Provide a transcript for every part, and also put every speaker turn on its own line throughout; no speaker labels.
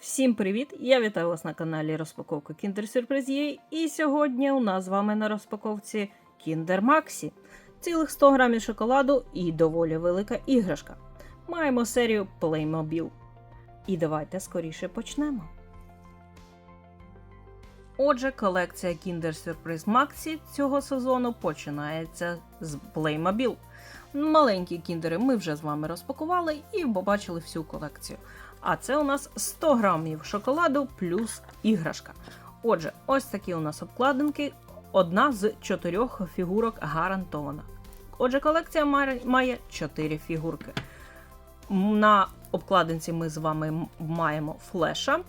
Всім привіт! Я вітаю вас на каналі Розпаковка Kinder Surprise. І сьогодні у нас з вами на розпаковці Kinder Maxi. Цілих 100 грамів шоколаду і доволі велика іграшка. Маємо серію Playmobil. І давайте скоріше почнемо. Отже, колекція Kinder Surprise Maxi цього сезону починається з Playmobil. Маленькі кіндери ми вже з вами розпакували і побачили всю колекцію. А це у нас 100 грамів шоколаду плюс іграшка. Отже, ось такі у нас обкладинки. Одна з чотирьох фігурок гарантована. Отже, колекція має- має 4 фігурки. На обкладинці ми з вами маємо флеша,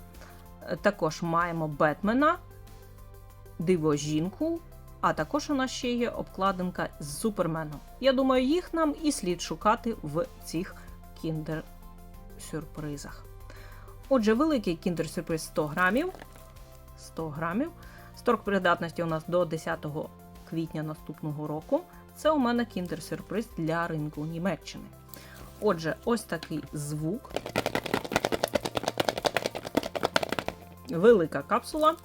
е, також маємо Бетмена, Диво жінку, а також у нас ще є обкладинка з Суперменом. Я думаю, їх нам і слід шукати в цих кіндер-сюрпризах. Отже, великий кіндер-сюрприз 100 грамів. 100 грамів. Строк придатності у нас до 10 квітня наступного року. Це у мене кіндер-сюрприз для ринку Німеччини. Отже, ось такий звук. Велика капсула.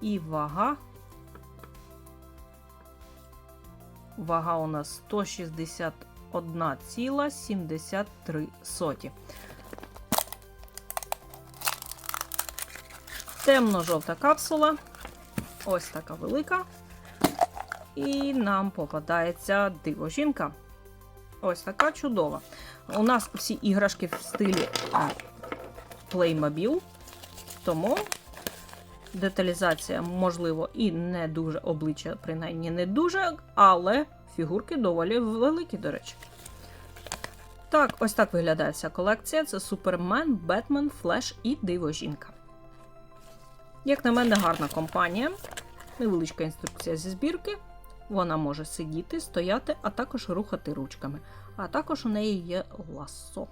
І вага. Вага у нас 161,73 соті. Темно-жовта капсула. Ось така велика. І нам попадається диво жінка. Ось така чудова. У нас всі іграшки в стилі Playmobil, тому деталізація, можливо, і не дуже обличчя, принаймні не дуже, але фігурки доволі великі, до речі. Так, ось так виглядає вся колекція: це Супермен, Бетмен, Флеш і Диво жінка. Як на мене, гарна компанія. Невеличка інструкція зі збірки. Вона може сидіти, стояти, а також рухати ручками. А також у неї є ласо.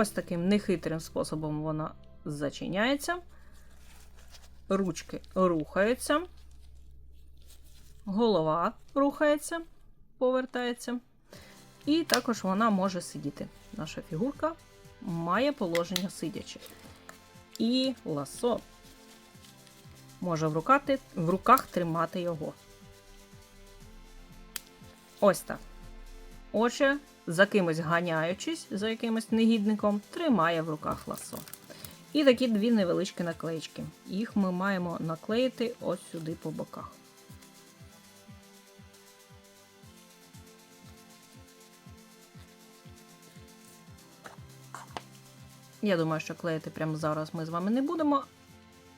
Ось таким нехитрим способом вона зачиняється. Ручки рухаються. Голова рухається, повертається. І також вона може сидіти. Наша фігурка має положення сидячи. І ласо може в, рукати, в руках тримати його. Ось так. Отже, за кимось ганяючись, за якимось негідником, тримає в руках ласо. І такі дві невеличкі наклеїчки. Їх ми маємо наклеїти ось сюди по боках. Я думаю, що клеїти прямо зараз ми з вами не будемо,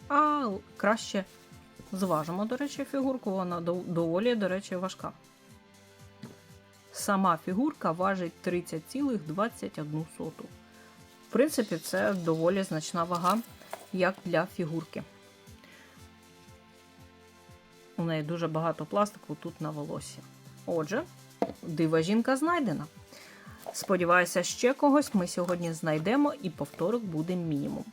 а краще зважимо, до речі, фігурку. Вона доволі, до речі, важка. Сама фігурка важить 30,21. В принципі, це доволі значна вага, як для фігурки. У неї дуже багато пластику тут на волосі. Отже, дива жінка знайдена. Сподіваюся, ще когось ми сьогодні знайдемо, і повторок буде мінімум.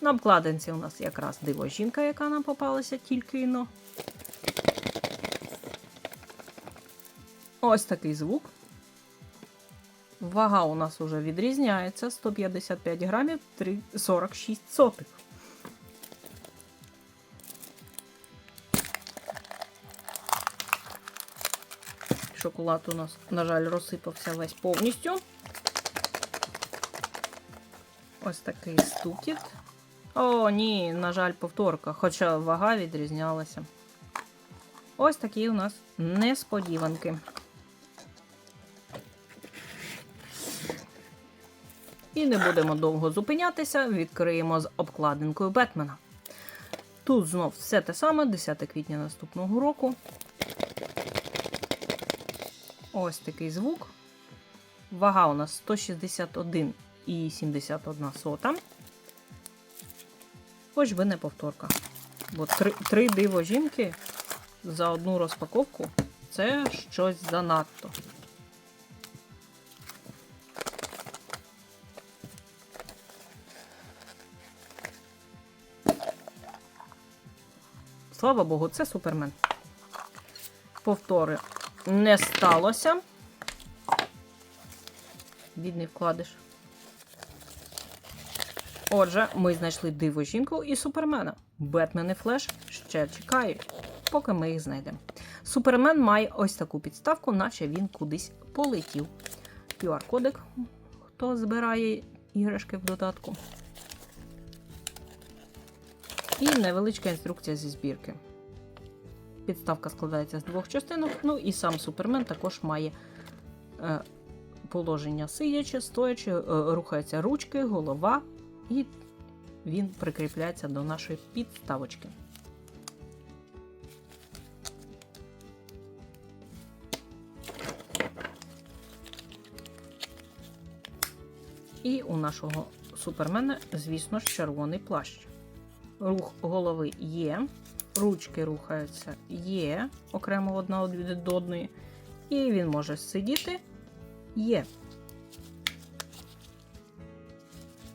На обкладинці у нас якраз диво жінка, яка нам попалася тільки но. Ось такий звук. Вага у нас уже відрізняється 155 грамів 3 46 сотих. Шоколад у нас, на жаль, розсипався весь повністю. Ось такий стукіт. О, ні, на жаль, повторка, хоча вага відрізнялася. Ось такі у нас несподіванки. І не будемо довго зупинятися, відкриємо з обкладинкою Бетмена. Тут знов все те саме, 10 квітня наступного року. Ось такий звук. Вага у нас 161,71 сота. Хоч би не повторка. Бо три, три диво жінки за одну розпаковку це щось занадто. Слава Богу, це супермен. Повтори не сталося. Бідний вкладиш. Отже, ми знайшли диво жінку і супермена. Бетмен і Флеш ще чекають, поки ми їх знайдемо. Супермен має ось таку підставку, наче він кудись полетів. QR-кодик, хто збирає іграшки в додатку. І невеличка інструкція зі збірки. Підставка складається з двох частинок, ну і сам супермен також має е, положення сидячи, стоячи, е, рухаються ручки, голова, і він прикріпляється до нашої підставочки. І у нашого супермена, звісно ж, червоний плащ. Рух голови є, ручки рухаються є, окремо одна від одної. І він може сидіти є.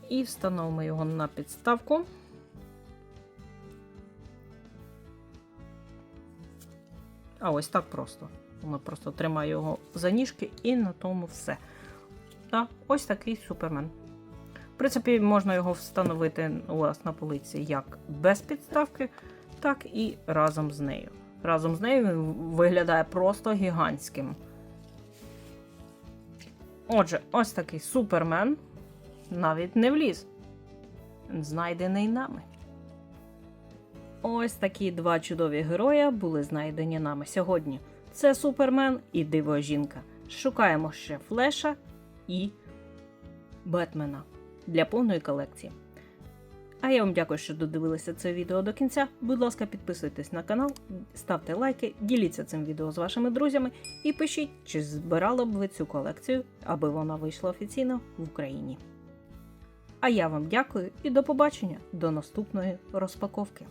І встановимо його на підставку. А ось так просто. Ми просто тримаю його за ніжки і на тому все. Та, ось такий супермен. В принципі, можна його встановити у вас на полиці як без підставки, так і разом з нею. Разом з нею він виглядає просто гігантським. Отже, ось такий супермен навіть не вліз. Знайдений нами. Ось такі два чудові героя були знайдені нами сьогодні. Це Супермен і Диво жінка. Шукаємо ще Флеша і Бетмена для повної колекції. А я вам дякую, що додивилися це відео до кінця. Будь ласка, підписуйтесь на канал, ставте лайки, діліться цим відео з вашими друзями і пишіть, чи збирали б ви цю колекцію, аби вона вийшла офіційно в Україні. А я вам дякую і до побачення до наступної розпаковки.